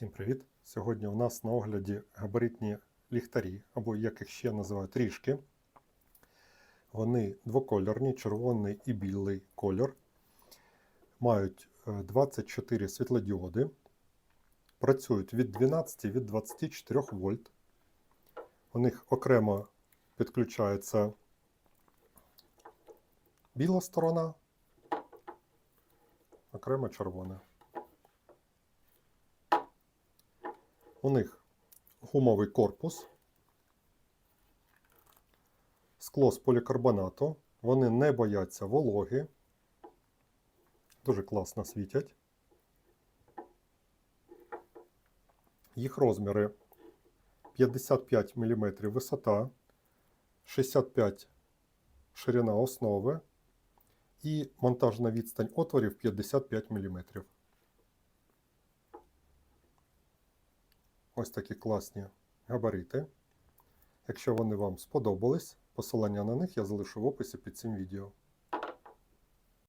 Всім привіт! Сьогодні у нас на огляді габаритні ліхтарі, або як їх ще називають ріжки. Вони двокольорні, червоний і білий кольор. Мають е, 24 світлодіоди. Працюють від 12 від 24 вольт. У них окремо підключається біла сторона, окремо червона. У них гумовий корпус, скло з полікарбонату. Вони не бояться вологи. Дуже класно світять. Їх розміри 55 мм висота, 65 ширина основи і монтажна відстань отворів 55 мм. Ось такі класні габарити. Якщо вони вам сподобались, посилання на них я залишу в описі під цим відео.